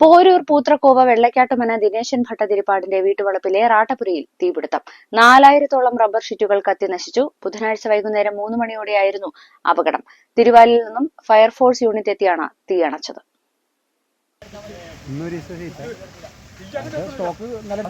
പോരൂർ പൂത്രക്കോവ വെള്ളക്കാട്ടുമന ദിനേശൻ ഭട്ടതിരിപ്പാടിന്റെ വീട്ടുവളപ്പിലെ റാട്ടപുരിയിൽ തീപിടുത്തം. നാലായിരത്തോളം റബ്ബർ ഷീറ്റുകൾ കത്തി നശിച്ചു. ബുധനാഴ്ച വൈകുന്നേരം മൂന്ന് മണിയോടെയായിരുന്നു അപകടം. തിരുവാലിൽ നിന്നും ഫയർഫോഴ്സ് യൂണിറ്റ് എത്തിയാണ് തീ അണച്ചത്. സ്റ്റോക്ക് നല്ല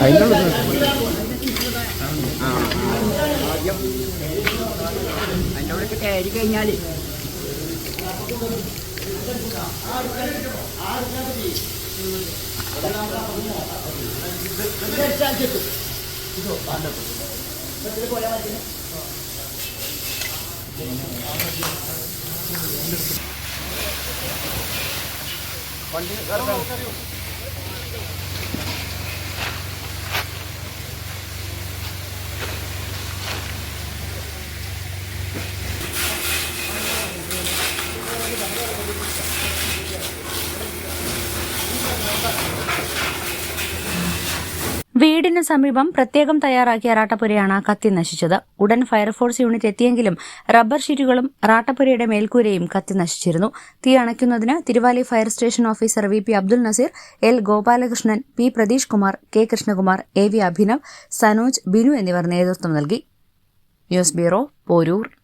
അതിനുള്ള അതിന്റെ അവിടെ കയറി കഴിഞ്ഞാൽ വീടിന് സമീപം പ്രത്യേകം തയ്യാറാക്കിയ റാട്ടപ്പുരയാണ് കത്തി നശിച്ചത്. ഉടൻ ഫയർഫോഴ്സ് യൂണിറ്റ് എത്തിയെങ്കിലും റബ്ബർ ഷീറ്റുകളും റാട്ടപ്പുരയുടെ മേൽക്കൂരയും കത്തി നശിച്ചിരുന്നു. തീ അണയ്ക്കുന്നതിന് Thiruvali fire station officer V P Abdul Naseer L Gopalakrishnan P Pratheesh Kumar K Krishnakumar A V Abhinav Sanoj Binu എന്നിവർ നേതൃത്വം നൽകി. News bureau Poroor.